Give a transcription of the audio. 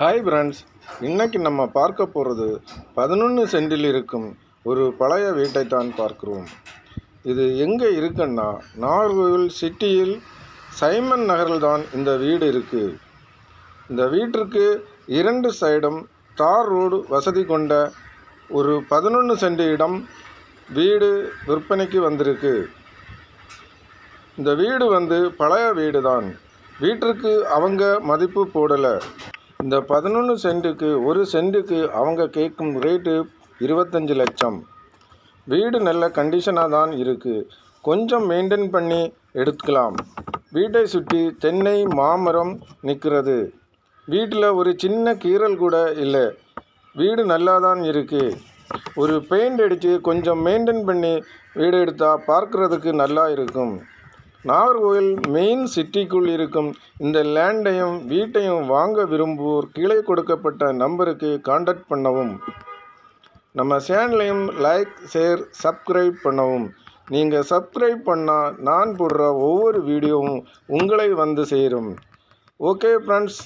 Hi friends இன்னைக்கு நம்ம பார்க்க போகிறது பதினொன்று சென்டில் இருக்கும் ஒரு பழைய வீட்டை தான் பார்க்கிறோம். இது எங்கே இருக்குன்னா நாகர்கோவில் சிட்டியில் சைமன் நகரில் தான் இந்த வீடு இருக்குது இந்த வீட்டிற்கு இரண்டு சைடும் தார் ரோடு வசதி கொண்ட ஒரு பதினொன்று சென்ட் இடம் வீடு விற்பனைக்கு வந்திருக்கு. இந்த வீடு வந்து பழைய வீடு தான் வீட்டிற்கு அவங்க மதிப்பு போடலை. இந்த பதினொன்று சென்ட்டுக்கு ஒரு சென்ட்டுக்கு அவங்க கேட்கும் ரேட்டு இருபத்தஞ்சி லட்சம். வீடு நல்ல கண்டிஷனாக தான் இருக்குது கொஞ்சம் மெயின்டைன் பண்ணி எடுத்துக்கலாம். வீட்டை சுற்றி தென்னை மாமரம் நிற்கிறது. வீட்டில் ஒரு சின்ன கீறல் கூட இல்லை. வீடு நல்லா தான் இருக்குது ஒரு பெயிண்ட் அடித்து கொஞ்சம் மெயின்டைன் பண்ணி வீடு எடுத்தால் பார்க்குறதுக்கு நல்லா இருக்கும். நாகர்கோவில் மெயின் சிட்டிக்குள் இருக்கும். இந்த லேண்டையும் வீட்டையும் வாங்க விரும்புவோர் கீழே கொடுக்கப்பட்ட நம்பருக்கு காண்டாக்ட் பண்ணவும். நம்ம சேனலையும் லைக் ஷேர் சப்ஸ்கிரைப் பண்ணவும். நீங்கள் சப்ஸ்கிரைப் பண்ணால் நான் போடுற ஒவ்வொரு வீடியோவும் உங்களை வந்து சேரும். Okay friends